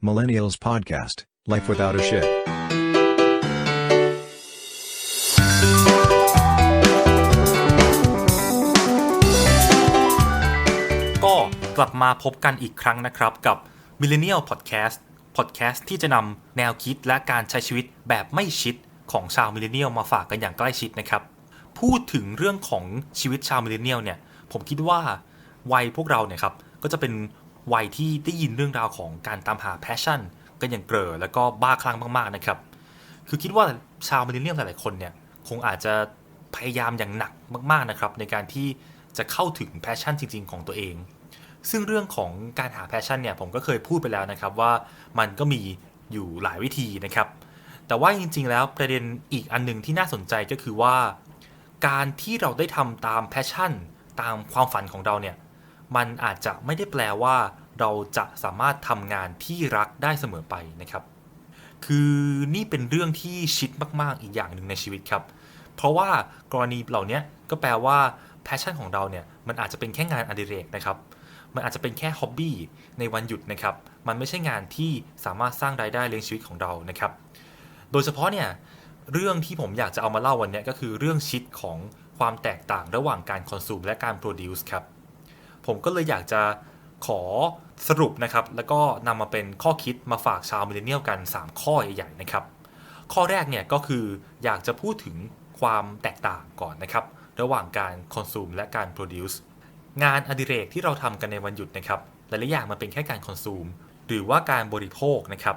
Millennials Podcast Life Without a Shit. ก็กลับมาพบกันอีกครั้งนะครับกับ Millennial Podcast Podcast ที่จะนำแนวคิดและการใช้ชีวิตแบบไม่ชิดของชาวมิเลเนียลมาฝากกันอย่างใกล้ชิดนะครับ พูดถึงเรื่องของชีวิตชาวมิเลเนียลเนี่ย ผมคิดว่าวัยพวกเราเนี่ยครับ ก็จะเป็น วัยที่ได้ยินเรื่องราวของการตามหาแพชชั่นกันอย่างเกลอแล้วก็บ้าคลั่งมากๆนะครับ คือคิดว่าชาวมิเลเนียลหลายๆคนเนี่ยคงอาจจะพยายามอย่างหนักมากๆนะครับในการที่จะเข้าถึงแพชชั่นจริง ๆ ของตัวเอง ซึ่งเรื่องของการหาแพชชั่นเนี่ยผมก็เคยพูดไปแล้วนะครับว่ามันก็มีอยู่หลายวิธีนะครับ แต่ว่าจริง ๆ แล้วประเด็นอีกอันหนึ่งที่น่าสนใจก็คือว่า การที่เราได้ทำตามแพชชั่น ตามความฝันของเราเนี่ยมันอาจจะไม่ได้แปลว่า เราจะสามารถทำงานที่รักได้เสมอไปนะครับ คือนี่เป็นเรื่องที่ชิดมาก ๆ อีกอย่างหนึ่งในชีวิตครับ เพราะว่ากรณีเหล่านี้ก็แปลว่าแพชชั่นของเราเนี่ยมันอาจจะเป็นแค่งานอดิเรกนะครับ มันอาจจะเป็นแค่ฮ็อบบี้ในวันหยุดนะครับ มันไม่ใช่งานที่สามารถสร้างรายได้เลี้ยงชีวิตของเรานะครับ โดยเฉพาะเนี่ยเรื่องที่ผมอยากจะเอามาเล่าวันนี้ก็คือเรื่องชิดของความแตกต่างระหว่างการคอนซูมและการโปรดิวส์ครับ ผมก็เลยอยากจะ ขอสรุปนะครับ แล้วก็นำมาเป็นข้อคิดมาฝากชาวมิเลเนียลกัน 3 ข้อใหญ่ๆนะครับ ข้อแรกเนี่ยก็คืออยากจะพูดถึงความแตกต่างก่อนนะครับ ระหว่างการคอนซูมและการโปรดิวส์งานอดิเรกที่เราทำกันในวันหยุดนะครับหลายๆอย่างมันเป็นแค่การคอนซูมหรือว่าการบริโภคนะครับ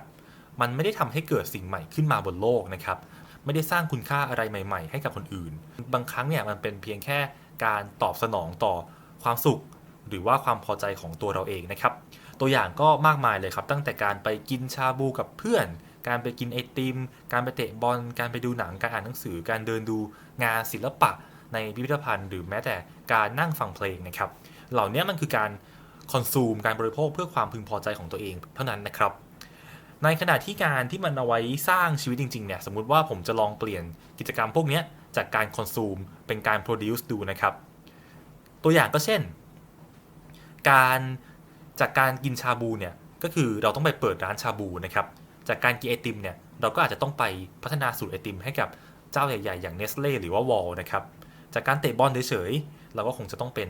มันไม่ได้ทำให้เกิดสิ่งใหม่ขึ้นมาบนโลกนะครับ ไม่ได้สร้างคุณค่าอะไรใหม่ ๆ ให้กับคนอื่น บางครั้งเนี่ยมันเป็นเพียงแค่การตอบสนองต่อความสุข หรือว่าความพอใจของตัวเราเองนะครับ ตัวอย่างก็มากมายเลยครับ ตั้งแต่การไปกินชาบูกับเพื่อน การไปกินไอติม การไปเตะบอล การไปดูหนัง การอ่านหนังสือ การเดินดูงานศิลปะ ในพิพิธภัณฑ์ หรือแม้แต่การนั่งฟังเพลงนะครับ เหล่านี้มันคือการคอนซูม การบริโภคเพื่อความพึงพอใจของตัวเองเท่านั้นนะครับ ในขณะที่การที่มันเอาไว้สร้างชีวิตจริงๆเนี่ย สมมุติว่าผมจะลองเปลี่ยนกิจกรรมพวกนี้จากการคอนซูมเป็นการโปรดิวซ์ดูนะครับ ตัวอย่างก็เช่น การจากการกินชาบูเนี่ยก็คือเราต้องไปเปิดร้านชาบูนะครับ จากการกินไอติมเนี่ยเราก็อาจจะต้องไปพัฒนาสูตรไอติมให้กับเจ้าใหญ่ๆ อย่างเนสเล่หรือว่าวอลนะครับ จากการเตะบอลเฉยๆ เราก็คงจะต้องเป็น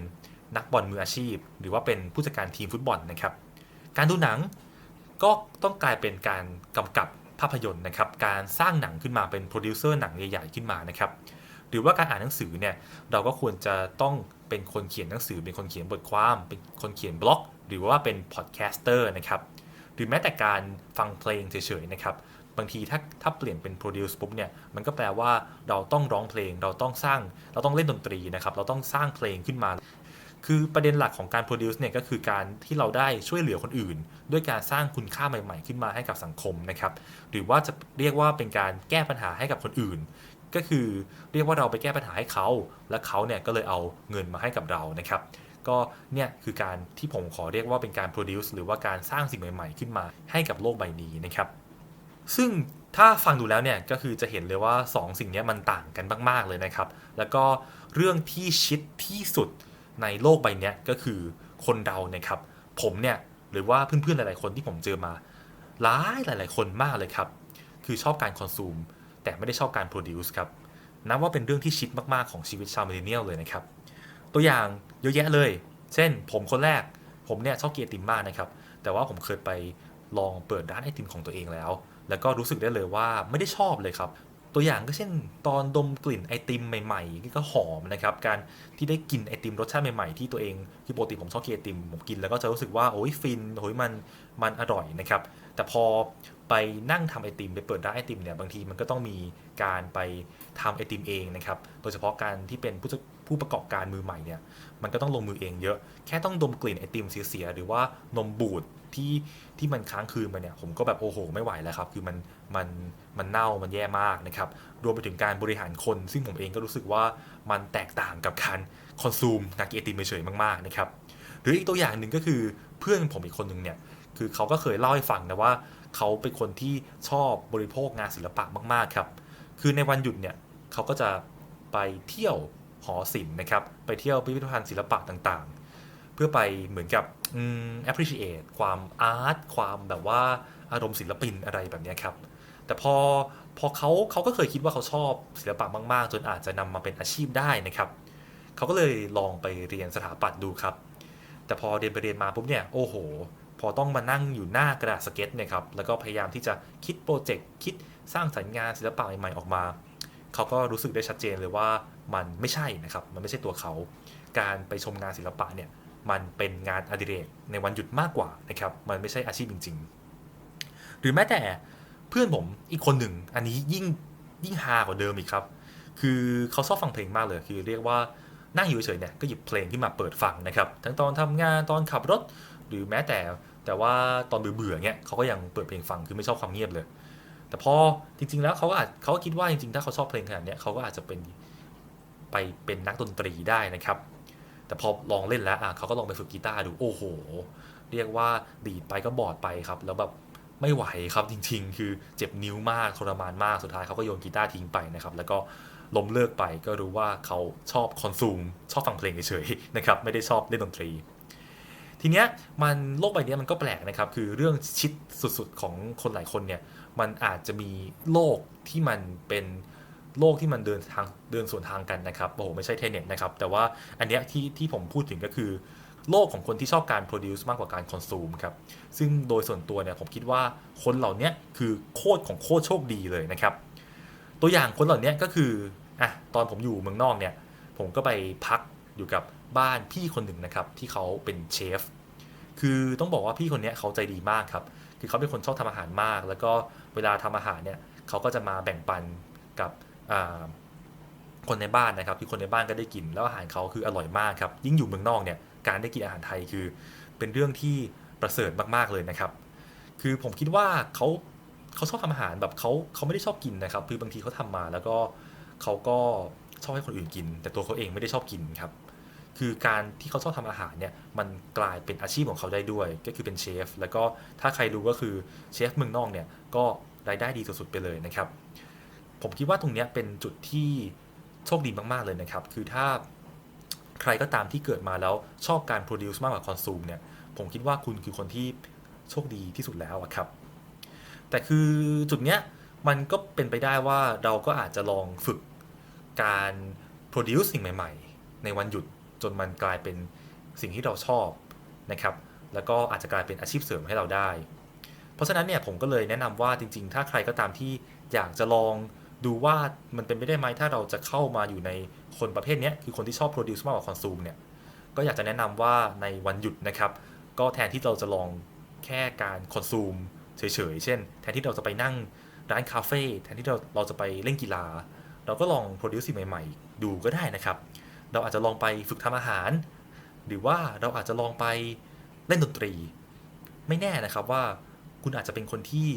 นักบอลมืออาชีพ หรือว่าเป็นผู้จัดการทีมฟุตบอลนะครับ การดูหนังก็ต้องกลายเป็นการกำกับภาพยนตร์นะครับ การสร้างหนังขึ้นมาเป็นโปรดิวเซอร์หนังใหญ่ๆ ขึ้นมานะครับ หรือว่าการอ่านหนังสือเนี่ยเราก็ควรจะต้องเป็นคนเขียนหนังสือ เป็นคนเขียนบทความ เป็นคนเขียนบล็อก หรือว่าเป็นพอดแคสเตอร์นะครับหรือแม้แต่การฟังเพลงเฉยๆนะครับบางทีถ้าถ้าเปลี่ยนเป็นโปรดิวซ์ปุ๊บเนี่ยมันก็แปลว่าเราต้องร้องเพลง เราต้องสร้างเราต้องเล่นดนตรีนะครับเราต้องสร้างเพลงขึ้นมา คือประเด็นหลักของการ produce เนี่ยก็คือการที่เราได้ช่วยเหลือคนอื่น ด้วยการสร้างคุณค่าใหม่ ๆ ขึ้นมาให้กับสังคมนะครับหรือว่าจะเรียกว่าเป็นการแก้ปัญหาให้กับคนอื่น ก็คือเรียกว่าเราไปแก้ปัญหาให้เขา และเขาเนี่ยก็เลยเอาเงินมาให้กับเรานะครับก็เนี่ยคือการที่ผมขอเรียกว่าเป็นการ produce หรือว่าการสร้างสิ่งใหม่ ๆ ขึ้นมาให้กับโลกใบนี้นะครับ ซึ่งถ้าฟังดูแล้วเนี่ยก็คือจะเห็นเลยว่า 2 สิ่งนี้มันต่างกันมากๆเลยนะครับ แล้วก็เรื่องที่ชิดที่สุดในโลกใบนี้ก็คือคนเราเนี่ยครับ ผมเนี่ยหรือว่าเพื่อนๆหลายๆคนที่ผมเจอมาหลายหลายๆคนมากเลยครับ คือชอบการคอนซูม แต่ไม่ได้ชอบการโปรดิวส์ครับนับว่าเป็นเรื่องที่ชิดมาก ๆ ของชีวิตชาวมิเลเนียลเลยนะครับ ตัวอย่างเยอะแยะเลย เช่น ผมคนแรก ผมเนี่ยชอบกินไอติมมากนะครับ แต่ว่าผมเคยไปลองเปิดร้านไอติมของตัวเองแล้ว แล้วก็รู้สึกได้เลยว่าไม่ได้ชอบเลยครับ ตัวอย่างก็เช่น ตอนดมกลิ่นไอติมใหม่ๆ ก็หอมนะครับ การที่ได้กินไอติมรสชาติใหม่ๆ ที่ตัวเองคือปกติผมชอบกินไอติม ผมกินแล้วก็จะรู้สึกว่าโอ้ยฟิน โอ้ยมัน มันอร่อยนะครับ แต่พอ ไปนั่งทำไอติมไปเปิดร้านไอติมเนี่ยบางทีมันก็ต้องมีการไปทำไอติมเองนะครับ โดยเฉพาะการที่เป็นผู้ผู้ประกอบการมือใหม่เนี่ยมันก็ต้องลงมือเองเยอะ แค่ต้องดมกลิ่นไอติมเสียๆหรือว่านมบูดที่ที่มันค้างคืนมาเนี่ยผมก็แบบโอ้โห ไม่ไหวแล้วครับ คือมันมันมันเน่ามันแย่มากนะครับ รวมไปถึงการบริหารคน ซึ่งผมเองก็รู้สึกว่ามันแตกต่างกับการคอนซูมนักไอติมเฉยๆมากๆนะครับหรืออีกตัวอย่างหนึ่งก็คือเพื่อนผมอีกคนหนึ่งเนี่ยคือเขาก็เคยเล่าให้ฟังนะว่า เขาเป็นคนที่ชอบบริโภคงานศิลปะมาก ๆ ครับ คือในวันหยุดเนี่ยเขาก็จะไปเที่ยวหอศิลป์นะครับ ไปเที่ยวพิพิธภัณฑ์ศิลปะต่างๆ เพื่อไปเหมือนกับอืม appreciate ความอาร์ต ความแบบว่าอารมณ์ศิลปินอะไรแบบนี้ครับ แต่พอพอเขาเขาก็เคยคิดว่าเขาชอบศิลปะมาก ๆ จนอาจจะนำมาเป็นอาชีพได้นะครับ เขาก็เลยลองไปเรียนสถาปัตย์ดูครับ แต่พอเรียนไปเรียนมาปุ๊บเนี่ย โอ้โห พอต้องมานั่งอยู่หน้ากระดาษสเก็ตเนี่ยครับแล้วก็พยายามที่จะคิดโปรเจกต์คิดสร้างสรรค์งานศิลปะใหม่ๆออกมา เขาก็รู้สึกได้ชัดเจนเลยว่ามันไม่ใช่นะครับมันไม่ใช่ตัวเขา การไปชมงานศิลปะเนี่ยมันเป็นงานอดิเรกในวันหยุดมากกว่านะครับมันไม่ใช่อาชีพจริง ๆ หรือแม้แต่เพื่อนผมอีกคนหนึ่งอันนี้ยิ่งยิ่งฮากว่าเดิมอีกครับ คือเขาชอบฟังเพลงมากเลย คือเรียกว่านั่งอยู่เฉยๆเนี่ยก็หยิบเพลงที่มาเปิดฟังนะครับ ทั้งตอนทำงานตอนขับรถ หรือแม้แต่ แต่ว่าตอนเบื่อๆเนี่ยเขาก็ยังเปิดเพลงฟังคือไม่ชอบความเงียบเลย แต่พอจริง ๆ แล้วเขาก็อาจเขาก็คิดว่าจริงๆถ้าเขาชอบเพลงขนาดเนี้ยเขาก็อาจจะเป็นไปเป็นนักดนตรีได้นะครับ แต่พอลองเล่นแล้วอะเขาก็ลองไปฝึกกีตาร์ดูโอ้โห เรียกว่าดีดไปก็บอดไปครับ แล้วแบบไม่ไหวครับจริง ๆ คือเจ็บนิ้วมากทรมานมากสุดท้ายเขาก็โยนกีตาร์ทิ้งไปนะครับ แล้วก็ล้มเลิกไปก็รู้ว่าเขาชอบคอนซูม ชอบฟังเพลงเฉยๆนะครับ ไม่ได้ชอบเล่นดนตรี ทีเนี้ยมันโลกใบนี้มันก็แปลกนะครับ คือเรื่องชิดสุดๆของคนหลายคนเนี่ยมันอาจจะมีโลกที่มันเป็นโลกที่มันเดินทางเดินสวนทางกันนะครับโอ้โหไม่ใช่เทเน็ตนะครับ แต่ว่าอันเนี้ยที่ที่ผมพูดถึงก็คือ โลกของคนที่ชอบการ produce มากกว่าการ consume ครับ ซึ่งโดยส่วนตัวเนี่ยผมคิดว่าคนเหล่านี้คือโคตรของโคตรโชคดีเลยนะครับ ตัวอย่างคนเหล่านี้ก็คืออะตอนผมอยู่เมืองนอกเนี่ย ผมก็ไปพักอยู่กับ บ้านพี่คนหนึ่งนะครับที่เขาเป็นเชฟคือต้องบอกว่าพี่คนนี้เขาใจดีมากครับคือเขาเป็นคนชอบทำอาหารมาก แล้วก็เวลาทำอาหารเนี่ยเขาก็จะมาแบ่งปันกับคนในบ้านนะครับที่คนในบ้านก็ได้กินแล้วอาหารเขาคืออร่อยมากครับยิ่งอยู่เมืองนอกเนี่ยการได้กินอาหารไทยคือเป็นเรื่องที่ประเสริฐมากๆเลยนะครับ คือผมคิดว่าเขาเขาชอบทำอาหารแบบเขาเขาไม่ได้ชอบกินนะครับ คือบางทีเขาทำมาแล้วก็เขาก็ชอบให้คนอื่นกิน แต่ตัวเขาเองไม่ได้ชอบกินครับ คือการที่เขาชอบทำอาหารเนี่ยมันกลายเป็นอาชีพของเขาได้ด้วย ก็คือเป็นเชฟแล้วก็ถ้าใครรู้ก็คือเชฟเมืองนอกเนี่ยก็รายได้ดีสุดๆไปเลยนะครับ ผมคิดว่าตรงนี้เป็นจุดที่โชคดีมากๆเลยนะครับ คือถ้าใครก็ตามที่เกิดมาแล้วชอบการ produce มากกว่า consume เนี่ย ผมคิดว่าคุณคือคนที่โชคดีที่สุดแล้วครับ แต่คือจุดเนี้ยมันก็เป็นไปได้ว่าเราก็อาจจะลองฝึกการ produce สิ่งใหม่ ๆ ในวันหยุด จนมันกลายเป็นสิ่งที่เราชอบนะครับ แล้วก็อาจจะกลายเป็นอาชีพเสริมให้เราได้ เพราะฉะนั้นเนี่ยผมก็เลยแนะนำว่าจริง ๆ ถ้าใครก็ตามที่อยากจะลองดูว่ามันเป็นไปได้ไหมถ้าเราจะเข้ามาอยู่ในคนประเภทนี้คือคนที่ชอบ produce มากกว่า consume เนี่ยก็อยากจะแนะนำว่าในวันหยุดนะครับ ก็แทนที่เราจะลองแค่การ consume เฉยๆ เช่น แทนที่เราจะไปนั่งร้านคาเฟ่แทนที่เราเราจะไปเล่นกีฬา เราก็ลอง produce สิ่งใหม่ ๆ ดูก็ได้นะครับ เราอาจจะลองไปฝึกทำอาหาร หรือว่าเราอาจจะลองไปเล่นดนตรี ไม่แน่นะครับว่าคุณอาจจะเป็นคนที่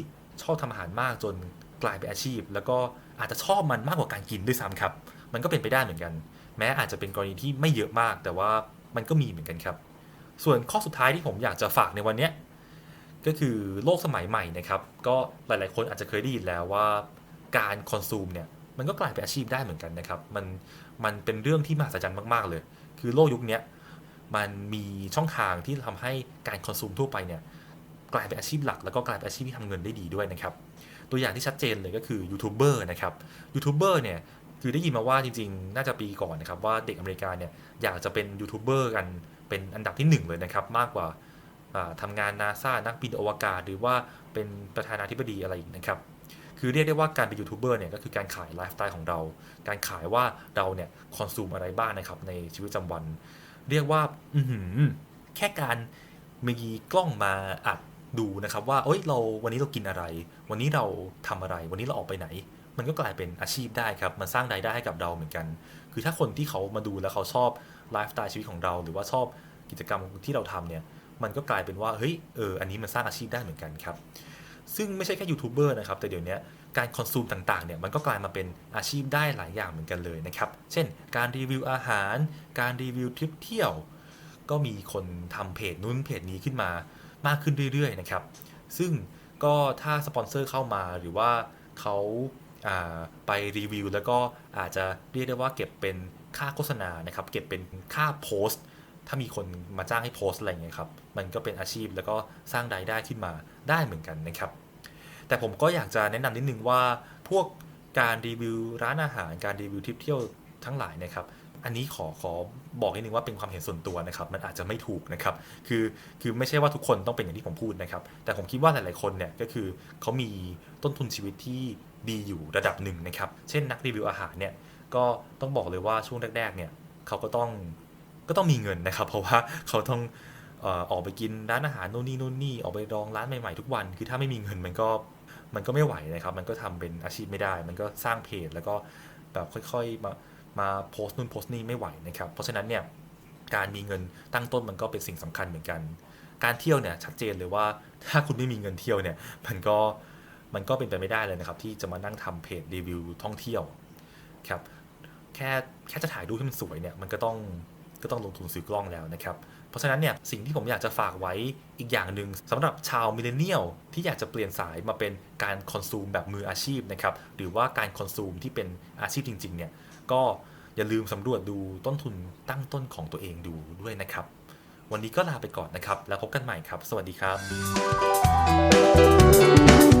ชอบทำอาหารมากจนกลายเป็นอาชีพ แล้วก็อาจจะชอบมันมากกว่าการกินด้วยซ้ำครับ มันก็เป็นไปได้เหมือนกัน แม้อาจจะเป็นกรณีที่ไม่เยอะมาก แต่ว่ามันก็มีเหมือนกันครับ ส่วนข้อสุดท้ายที่ผมอยากจะฝากในวันนี้ก็คือโลกสมัยใหม่นะครับ ก็หลาย ๆ คนอาจจะเคยได้ยินแล้วว่าการคอนซูมเนี่ยมันก็กลายเป็นอาชีพได้เหมือนกันนะครับ มัน มันเป็นเรื่องที่มหัศจรรย์มาก ๆ เลย คือโลกยุคนี้มันมีช่องทางที่ทำให้การคอนซูมทั่วไปเนี่ยกลายเป็นอาชีพหลัก แล้วก็กลายเป็นอาชีพที่ทำเงินได้ดีด้วยนะครับ ตัวอย่างที่ชัดเจนเลยก็คือยูทูบเบอร์นะครับยูทูบเบอร์เนี่ยคือได้ยินมาว่าจริง ๆ น่าจะปีก่อนนะครับว่าเด็กอเมริกาเนี่ยอยากจะเป็นยูทูบเบอร์กันเป็นอันดับที่ 1 เลยนะครับ มากกว่าทำงานนาซานักบินอวกาศ หรือว่าเป็นประธานาธิบดีอะไรอีกนะครับ คือเรียกได้ว่าการเป็นยูทูบเบอร์เนี่ยก็คือการขายไลฟ์สไตล์ของเรา การขายว่าเราเนี่ยคอนซูมอะไรบ้างนะครับในชีวิตประจำวัน เรียกว่าอืแค่การมีกล้องมาอัดดูนะครับว่าเอ้ยเราวันนี้เรากินอะไร วันนี้เราทำอะไร วันนี้เราออกไปไหน มันก็กลายเป็นอาชีพได้ครับ มันสร้างรายได้ให้กับเราเหมือนกัน คือถ้าคนที่เขามาดูแล้วเขาชอบไลฟ์สไตล์ชีวิตของเรา หรือว่าชอบกิจกรรมที่เราทำเนี่ย มันก็กลายเป็นว่า เฮ้ย เออ อันนี้มันสร้างอาชีพได้เหมือนกันครับ ซึ่งไม่ใช่แค่ยูทูบเบอร์นะครับ แต่เดี๋ยวนี้การคอนซูมต่างๆเนี่ยมันก็กลายมาเป็นอาชีพได้หลายอย่างเหมือนกันเลยนะครับ เช่น การรีวิวอาหาร การรีวิวทริปเที่ยว ก็มีคนทำเพจนู้นเพจนี้ขึ้นมามากขึ้นเรื่อยๆนะครับ ซึ่งก็ถ้าสปอนเซอร์เข้ามาหรือว่าเขาไปรีวิวแล้วก็อาจจะเรียกได้ว่าเก็บเป็นค่าโฆษณานะครับ เก็บเป็นค่าโพสต์ ถ้ามีคนมาจ้างให้โพสต์อะไรเงี้ยครับ มันก็เป็นอาชีพแล้วก็สร้างรายได้ขึ้นมาได้เหมือนกันนะครับ แต่ผมก็อยากจะแนะนำนิดนึงว่าพวกการรีวิวร้านอาหารการรีวิวทริปเที่ยวทั้งหลายนะครับ อันนี้ขอขอบอกนิดนึงว่าเป็นความเห็นส่วนตัวนะครับ มันอาจจะไม่ถูกนะครับ คือคือไม่ใช่ว่าทุกคนต้องเป็นอย่างที่ผมพูดนะครับ แต่ผมคิดว่าหลายๆคนเนี่ยก็คือเขามีต้นทุนชีวิตที่ดีอยู่ระดับหนึ่งนะครับ เช่นนักรีวิวอาหารเนี่ยก็ต้องบอกเลยว่าช่วงแรกๆเนี่ยเขาก็ต้อง ก็ต้องมีเงินนะครับ เพราะว่าเขาต้องออกไปกินร้านอาหารโน่นนี่นู่นนี่ออกไปลองร้านใหม่ๆทุกวัน คือถ้าไม่มีเงินมันก็มันก็ไม่ไหวนะครับ มันก็ทำเป็นอาชีพไม่ได้ มันก็สร้างเพจแล้วก็แบบค่อยๆมามาโพสต์นู่นโพสต์นี่ไม่ไหวนะครับ เพราะฉะนั้นเนี่ยการมีเงินตั้งต้นมันก็เป็นสิ่งสำคัญเหมือนกัน การเที่ยวเนี่ยชัดเจนเลยว่าถ้าคุณไม่มีเงินเที่ยวเนี่ยมันก็มันก็เป็นไปไม่ได้เลยนะครับ ที่จะมานั่งทำเพจรีวิวท่องเที่ยวครับแค่แค่จะถ่ายรูปให้มันสวยเนี่ยมันก็ต้อง ก็ต้องลงทุนซื้อกล้องแล้วนะครับ เพราะฉะนั้นเนี่ยสิ่งที่ผมอยากจะฝากไว้อีกอย่างหนึ่งสำหรับชาวมิเลเนียลที่อยากจะเปลี่ยนสายมาเป็นการคอนซูมแบบมืออาชีพนะครับหรือว่าการคอนซูมที่เป็นอาชีพจริงๆเนี่ยก็อย่าลืมสำรวจดูต้นทุนตั้งต้นของตัวเองดูด้วยนะครับ วันนี้ก็ลาไปก่อนนะครับ แล้วพบกันใหม่ครับ สวัสดีครับ